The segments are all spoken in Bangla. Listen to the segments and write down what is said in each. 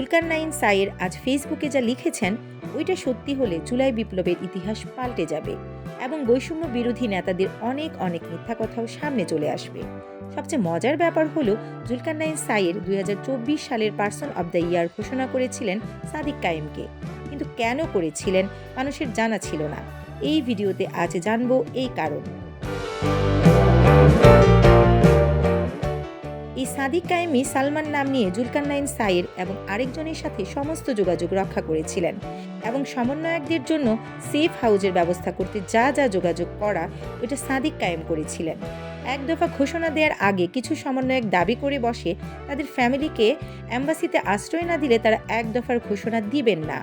জুলকার নাইন সাইয়ের আজ ফেসবুকে যা লিখেছেন, ওইটা সত্যি হলে জুলাই বিপ্লবের ইতিহাস পাল্টে যাবে এবং বৈষম্য বিরোধী নেতাদের অনেক অনেক মিথ্যা কথাও সামনে চলে আসবে। সবচেয়ে মজার ব্যাপার হলো জুলকার নাইন সাইয়ের দুই হাজার চব্বিশ সালের পার্সন অব দ্য ইয়ার ঘোষণা করেছিলেন সাদিক কায়েমকে। কিন্তু কেন করেছিলেন, মানুষের জানা ছিল না। এই ভিডিওতে আজ জানব এই কারণ। এই সাদিক কায়েমি সালমান নাম নিয়ে জুলকান্নাইন সাইর এবং আরেকজনের সাথে সমস্ত যোগাযোগ রক্ষা করেছিলেন এবং সমন্বয়কদের জন্য সেফ হাউজের ব্যবস্থা করতে যা যা যোগাযোগ করা ওইটা সাদিক কায়েম করেছিলেন। এক দফা ঘোষণা দেওয়ার আগে কিছু সমন্বয়ক দাবি করে বসে, তাদের ফ্যামিলিকে অ্যাম্বাসিতে আশ্রয় না দিলে তারা এক দফার ঘোষণা দিবেন না।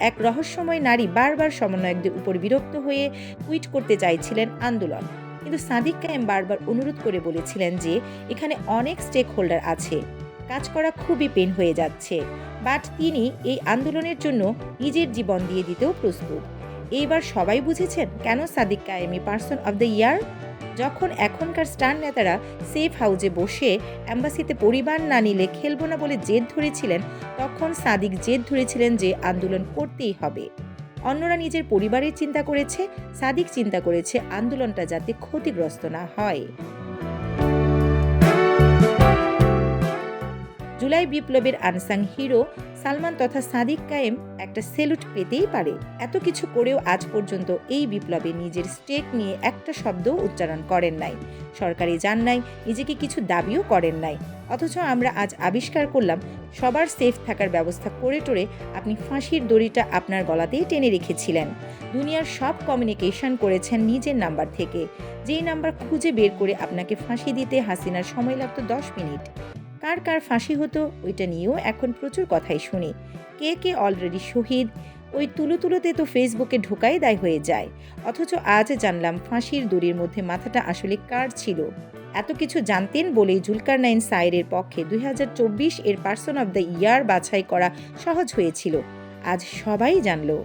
এক রহস্যময় নারী বারবার সমন্বয়কদের উপর বিরক্ত হয়ে টুইট করতে চাইছিলেন আন্দোলন। কিন্তু সাদিক কায়েম বারবার অনুরোধ করে বলেছিলেন যে, এখানে অনেক স্টেক হোল্ডার আছে। কাজ করা খুবই পেন হয়ে যাচ্ছে। বাট তিনি এই আন্দোলনের জন্য নিজের জীবন দিয়ে দিতেও প্রস্তুত। এইবার সবাই বুঝেছেন কেন Sadiq Kayemi person of the year যখন এখনকার স্টার নেতারা সেফ হাউজে বসে অ্যাম্বাসিতে পরিবার না নিলে খেলব না বলে জেদ ধরেছিলেন, তখন সাদিক জেদ ধরেছিলেন যে আন্দোলন করতেই হবে। অন্যরা নিজের পরিবারের চিন্তা করেছে, সাদিক চিন্তা করেছে আন্দোলনটা যাতে ক্ষতিগ্রস্ত না হয়। জুলাই বিপ্লবের আনসাং হিরো সালমান তথা সাদিক কায়েম একটা সেলুট পেতেই পারে। এত কিছু করেও আজ পর্যন্ত এই বিপ্লবে নিজের স্টেক নিয়ে একটা শব্দ উচ্চারণ করেন নাই। সরকারি যান নাই নিজেকে কিছু দাবিও করেন নাই। অথচ আমরা আজ আবিষ্কার করলাম, সবার সেফ থাকার ব্যবস্থা করে টোরে আপনি ফাঁসির দড়িটা আপনার গলাতেই টেনে রেখেছিলেন। দুনিয়ার সব কমিউনিকেশন করেছেন নিজের নাম্বার থেকে। যেই নাম্বার খুঁজে বের করে আপনাকে ফাঁসি দিতে হাসিনার সময় লাগতো দশ মিনিট। কার কার ফাঁসি হতো, ওইটা নিয়েও এখন প্রচুর কথাই শুনি। কে কে অলরেডি শহীদ, ওই তুলো তুলোতে তো ফেসবুকে ঢোকাই দায় হয়ে যায়। অথচ আজ জানলাম ফাঁসির দড়ির মধ্যে মাথাটা আসলে কার ছিল। এত কিছু জানতেন বলেই জুলকার নাইন সাইরের পক্ষে দুই হাজার চব্বিশ এর পার্সন অব দ্য ইয়ার বাছাই করা সহজ হয়েছিল। আজ সবাই জানলো।